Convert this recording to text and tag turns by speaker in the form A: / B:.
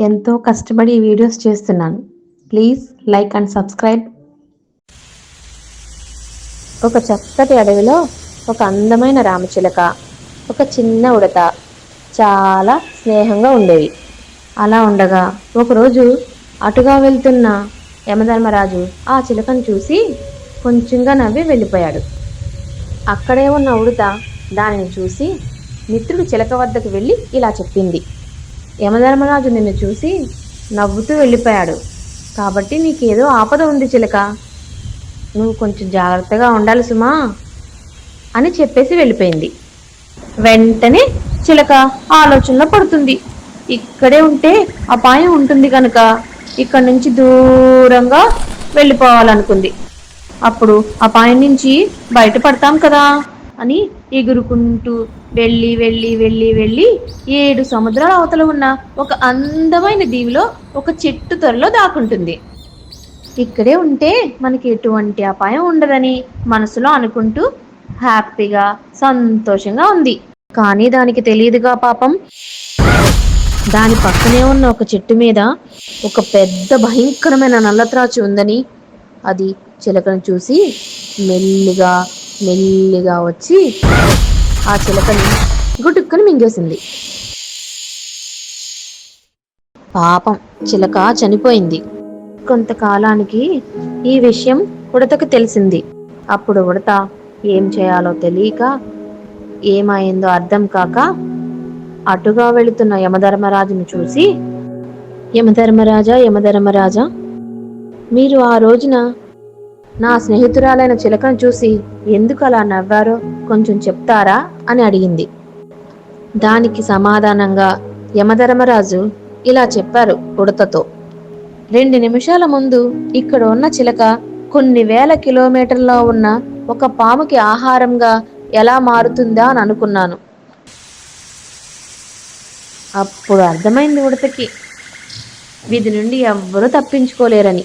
A: ఎంతో కష్టపడి ఈ వీడియోస్ చేస్తున్నాను. Please like and subscribe. ఒక చక్కటి అడవిలో ఒక అందమైన రామచిలక ఒక చిన్న ఉడత చాలా స్నేహంగా ఉండేవి. అలా ఉండగా ఒకరోజు అటుగా వెళ్తున్న యమధర్మరాజు ఆ చిలకను చూసి కొంచెంగా నవ్వి వెళ్ళిపోయాడు. అక్కడే ఉన్న ఉడత దానిని చూసి మిత్రుడు చిలక వద్దకు వెళ్ళి ఇలా చెప్పింది. యమధర్మరాజు నిన్ను చూసి నవ్వుతూ వెళ్ళిపోయాడు. కాబట్టి నీకేదో ఆపద ఉంది చిలక. నువ్వు కొంచెం జాగ్రత్తగా ఉండాలి సుమా అని చెప్పేసి వెళ్ళిపోయింది. వెంటనే చిలక ఆలోచనలో పడుతుంది. ఇక్కడే ఉంటే అపాయం ఉంటుంది కనుక ఇక్కడ నుంచి దూరంగా వెళ్ళిపోవాలనుకుంది. అప్పుడు అపాయం నుంచి బయటపడతాం కదా. అని ఎగురుకుంటూ వెళ్ళి వెళ్ళి వెళ్ళి వెళ్ళి ఏడు సముద్రాల అవతల ఉన్న ఒక అందమైన దీవిలో ఒక చెట్టు త్వరలో దాక్కుంటుంది. ఇక్కడే ఉంటే మనకి ఎటువంటి అపాయం ఉండదని మనసులో అనుకుంటూ హ్యాపీగా సంతోషంగా ఉంది. కానీ దానికి తెలియదుగా పాపం. దాని పక్కనే ఉన్న ఒక చెట్టు మీద ఒక పెద్ద భయంకరమైన నల్లత్రాచి ఉందని అది చిలకను చూసి మెల్లిగా మెల్లిగా వచ్చి ఆ చిలకని గుటుక్కుని మింగేసింది. పాపం చిలక చనిపోయింది. కొంతకాలానికి ఈ విషయం ఉడతకు తెలిసింది. అప్పుడు ఉడత ఏం చేయాలో తెలియక ఏమైందో అర్థం కాక అటుగా వెళుతున్న యమధర్మరాజును చూసి యమధర్మరాజా యమధర్మరాజా మీరు ఆ రోజున నా స్నేహితురాలైన చిలకను చూసి ఎందుకు అలా నవ్వారో కొంచెం చెప్తారా అని అడిగింది. దానికి సమాధానంగా యమధర్మరాజు ఇలా చెప్పారు ఉడతతో. రెండు నిమిషాల ముందు ఇక్కడ ఉన్న చిలక కొన్ని వేల కిలోమీటర్లో ఉన్న ఒక పాముకి ఆహారంగా ఎలా మారుతుందా అని అనుకున్నాను. అప్పుడు అర్థమైంది ఉడతకి. వీధి నుండి ఎవ్వరూ తప్పించుకోలేరని.